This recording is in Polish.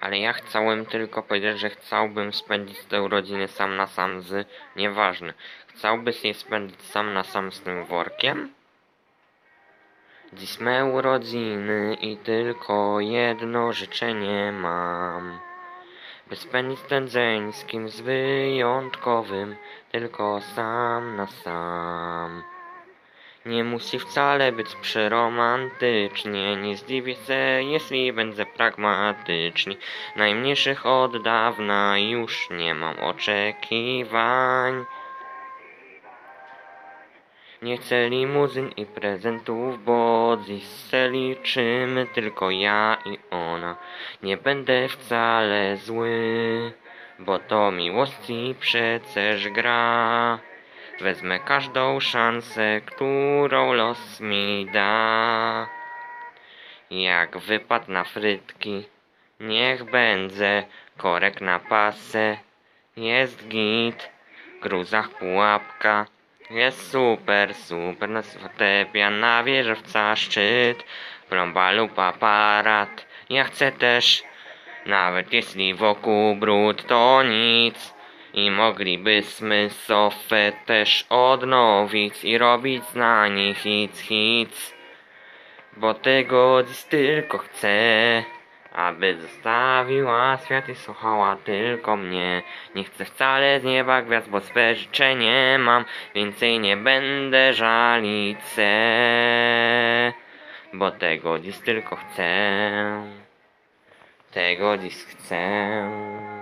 Ale ja chciałem tylko powiedzieć, że chciałbym spędzić te urodziny sam na sam z... Nieważne. Chciałbyś je spędzić sam na sam z tym workiem? Dziś me urodziny i tylko jedno życzenie mam. By spędzić ten dzień z kimś wyjątkowym, tylko sam na sam. Nie musi wcale być przeromantycznie, nie zdziwię się, jeśli będę pragmatyczny. Najmniejszych od dawna już nie mam oczekiwań. Nie chcę limuzyn i prezentów, bo dziś liczymy tylko ja i ona. Nie będę wcale zły, bo to miłości przecież gra. Wezmę każdą szansę, którą los mi da. Jak wypad na frytki, niech będzie korek na pasę. Jest git, gruzach pułapka. Jest super, super, na fortepian, na wieżowca szczyt, plomba lub aparat. Ja chcę też, nawet jeśli wokół brud, to nic. I moglibyśmy sofę też odnowić i robić na nich hit, hit. Bo tego dziś tylko chcę, aby zostawiła świat i słuchała tylko mnie. Nie chcę wcale z nieba gwiazd, bo swe życzenie mam, więcej nie będę żalić se. Bo tego dziś tylko chcę, tego dziś chcę.